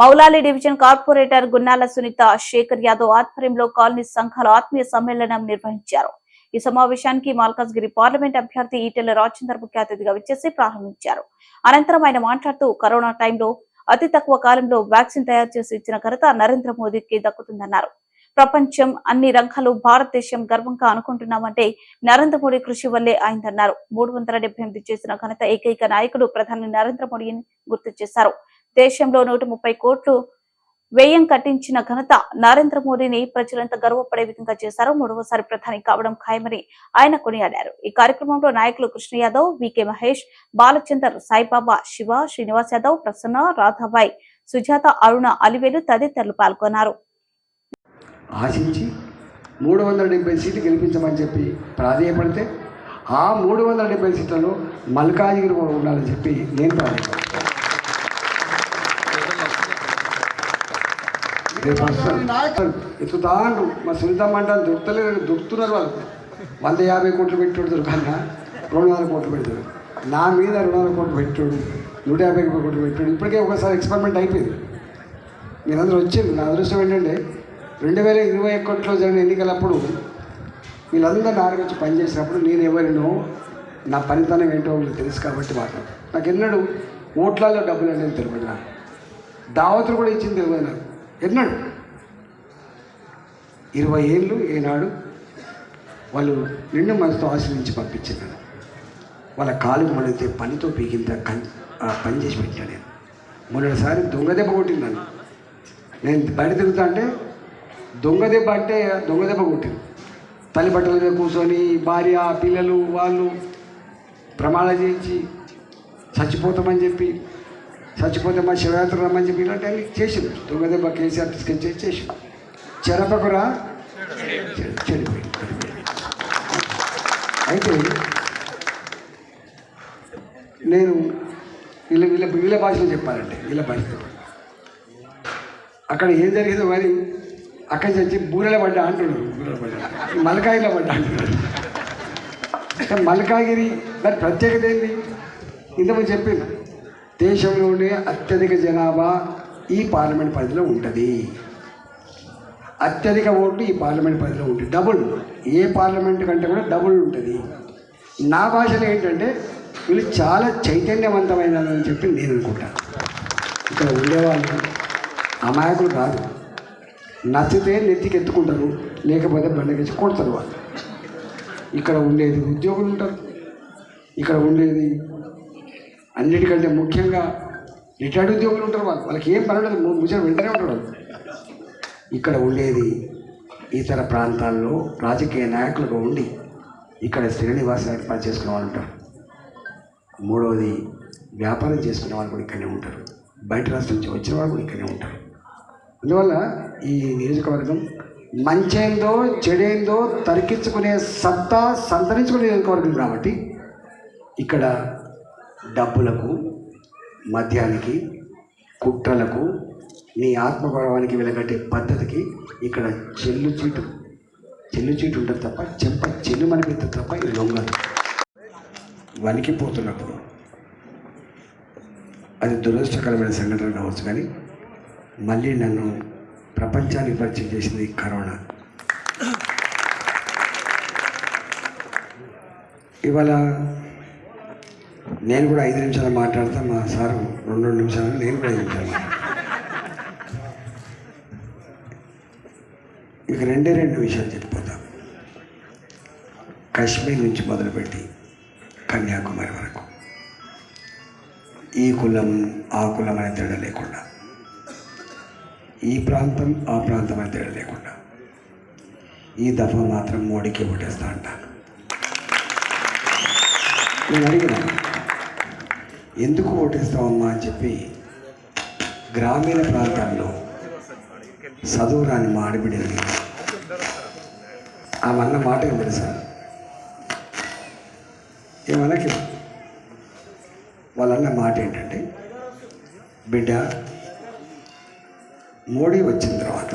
Moula Ali division corporator Gunnala Sunitha Shekar Yadav ఆధ్వర్యంలో colony సంఘాల ఆత్మీయ సమ్మేళనం నిర్వహించారు. ఈ సమావేశానికి మల్కాజ్గిరి పార్లమెంట్ అభ్యర్థి ఈటెల రాజేందర్ ముఖ్య అతిథిగా విచ్చేసి ప్రారంభించారు. అనంతరం ఆయన మాట్లాడుతూ కరోనా టైంలో అతి తక్కువ కాలంలో వ్యాక్సిన్ తయారు చేసి ఇచ్చిన ఘనత నరేంద్ర మోదీకి దక్కుతుందన్నారు. ప్రపంచం అన్ని రంగాలు భారతదేశం గర్వంగా అనుకుంటున్నామంటే నరేంద్ర మోడీ కృషి వల్లే అయిందన్నారు. మూడు వందల డెబ్బై ఎనిమిది చేసిన ఘనత ఏకైక నాయకుడు ప్రధాని నరేంద్ర మోడీని గుర్తు చేశారు. దేశంలో నూట ముప్పై కోట్లు వ్యయం కట్టించిన ఘనత నరేంద్ర మోడీని ప్రజలంతా గర్వపడే విధంగా చేశారు మూడవసారి ప్రధాని కావడం ఖాయమని ఆయన కొనియాడారు. ఈ కార్యక్రమంలో నాయకులు కృష్ణ యాదవ్ వికే మహేష్ బాలచందర్ సాయిబాబా శివ శ్రీనివాస్ యాదవ్ ప్రసన్న రాధాబాయ్ సుజాత అరుణ అలివేలు తదితరులు పాల్గొన్నారు. ఆశించి మూడు వందల డెబ్బై సీట్లు గెలిపించమని చెప్పి ప్రాధేయపడితే ఆ మూడు వందల డెబ్బై సీట్లలో మల్కాజిగిరి ఉండాలని చెప్పి నేను ప్రాధేయపడ్డాను రేపు మా సునీతమ్మ అంటే దొరుకుతలేదు. దొరుకుతున్నారు వాళ్ళు. వంద యాభై కోట్లు పెట్టుడు దొరకన్నా రెండు వందల కోట్లు పెడతాడు నా మీద రెండు వందల కోట్లు పెట్టుడు. నూట యాభై కోట్లు పెట్టుడు. ఇప్పటికే ఒకసారి ఎక్స్పెరిమెంట్ అయిపోయింది. మీరందరూ వచ్చింది నా అదృష్టం ఏంటంటే రెండు వేల ఇరవై ఒకటిలో జరిగిన ఎన్నికలప్పుడు వీళ్ళందరూ నా దగ్గర పనిచేసినప్పుడు నేను ఎవరినో నా పనితనం ఏంటో వాళ్ళు తెలుసు కాబట్టి మాట్లాడు నాకు ఎన్నడూ ఓట్లలో డబ్బులు అనేది తెలియదు నాకు. దావతులు కూడా ఇచ్చింది తెలియదు నాకు. ఎన్నాడు ఇరవై ఏళ్ళు ఏనాడు వాళ్ళు నిండు మనసుతో ఆశ్రయించి పంపించాను వాళ్ళ కాలు మడితే పనితో పీకింత కన్ ఆ పని చేసి పెట్టాను నేను. మొన్నటిసారి దొంగ దెబ్బ నేను బయట తిరుగుతా అంటే దొంగ దెబ్బ అంటే దొంగ దెబ్బ కొట్టింది. తల్లి బట్టల మీద కూర్చొని భార్య పిల్లలు వాళ్ళు ప్రమాణం చేయించి చచ్చిపోతామని చెప్పి చచ్చిపోతే మా శివయాత్ర రమ్మని చెప్పి ఇలాంటి చేసింది. దొంగ కేసీఆర్ తీసుకొచ్చి చేసి చెరపకురా? చెడిపోయింది. అయితే నేను వీళ్ళ వీళ్ళ వీళ్ళ భాషలో చెప్పాలంటే వీళ్ళ భాషలో. అక్కడ ఏం జరిగిందో మరి అక్కడి నుంచి బూరెల పడ్డా అంటున్నారు. బూరెల పడ్డా మలకాయిలో పడ్డా అంటున్నారు. అంటే మల్కాగిరి దాని ప్రత్యేకత ఏంటి ఇంతకుముందు చెప్పింది దేశంలోనే అత్యధిక జనాభా ఈ పార్లమెంట్ పరిధిలో ఉంటుంది. అత్యధిక ఓట్లు ఈ పార్లమెంట్ పరిధిలో ఉంటుంది. డబుల్. ఏ పార్లమెంట్ కంటే కూడా డబుల్ ఉంటుంది. నా భాషలో ఏంటంటే వీళ్ళు చాలా చైతన్యవంతమైన అని చెప్పి నేను అనుకుంటాను ఇక్కడ ఉండేవాళ్ళు అమాయకులు కాదు. నచ్చితే నెత్తికి ఎత్తుకుంటారు లేకపోతే బండకెచ్చి కొడతారు వాళ్ళు. ఇక్కడ ఉండేది ఉద్యోగులు ఉంటారు. ఇక్కడ ఉండేది అన్నిటికంటే ముఖ్యంగా రిటైర్డ్ ఉద్యోగులు ఉంటారు వాళ్ళు. వాళ్ళకి ఏం పర్వాలేదు ముచ్చట వెంటనే ఉంటారు ఇక్కడ ఉండేది ఇతర ప్రాంతాల్లో రాజకీయ నాయకులుగా ఉండి ఇక్కడ స్థిర ఏర్పాటు చేసుకునే వాళ్ళు ఉంటారు. మూడవది వ్యాపారం చేసుకునే వాళ్ళు కూడా ఇక్కడనే ఉంటారు. బయట రాష్ట్రం నుంచి వచ్చిన వాళ్ళు కూడా ఇక్కడనే ఉంటారు. అందువల్ల ఈ నియోజకవర్గం మంచేందో చెడేందో తరికించుకునే సత్తా సంతరించుకునే నియోజకవర్గం కాబట్టి ఇక్కడ డబ్బులకు మద్యానికి కుట్రలకు నీ ఆత్మగౌరవానికి వెలగట్టే పద్ధతికి ఇక్కడ చెల్లు చీటు. చెల్లు చీటు ఉంటుంది తప్ప చెంప చెల్లు మనిపిస్తుంది తప్ప ఇది లొంగదు. వణికిపోతున్నప్పుడు. అది దురదృష్టకరమైన సంఘటన కావచ్చు కానీ మళ్ళీ నన్ను ప్రపంచానికి పరిచయం చేసింది కరోనా. ఇవాళ నేను కూడా ఐదు నిమిషాలు మాట్లాడతా మా సారు రెండు రెండు నిమిషాలు నేను కూడా ఐదు నిమిషాలు మీకు రెండే రెండు విషయాలు చెప్పిపోతాం కాశ్మీర్ నుంచి మొదలుపెట్టి కన్యాకుమారి వరకు. ఈ కులం ఆ కులం అనే తేడా లేకుండా. ఈ ప్రాంతం ఆ ప్రాంతం అనే తేడా లేకుండా. ఈ దఫా మాత్రం మోడీకి ఓటేస్తా అంటాను నేను అడిగినాను ఎందుకు ఓటేస్తావమ్మా అని చెప్పి గ్రామీణ ప్రాంతాల్లో చదువు రాని మా ఆడబిడ్డని ఆమె అన్న మాట ఏం తెలుసా ఏమనకి వాళ్ళన్న మాట ఏంటంటే బిడ్డ మోడీ వచ్చిన తర్వాత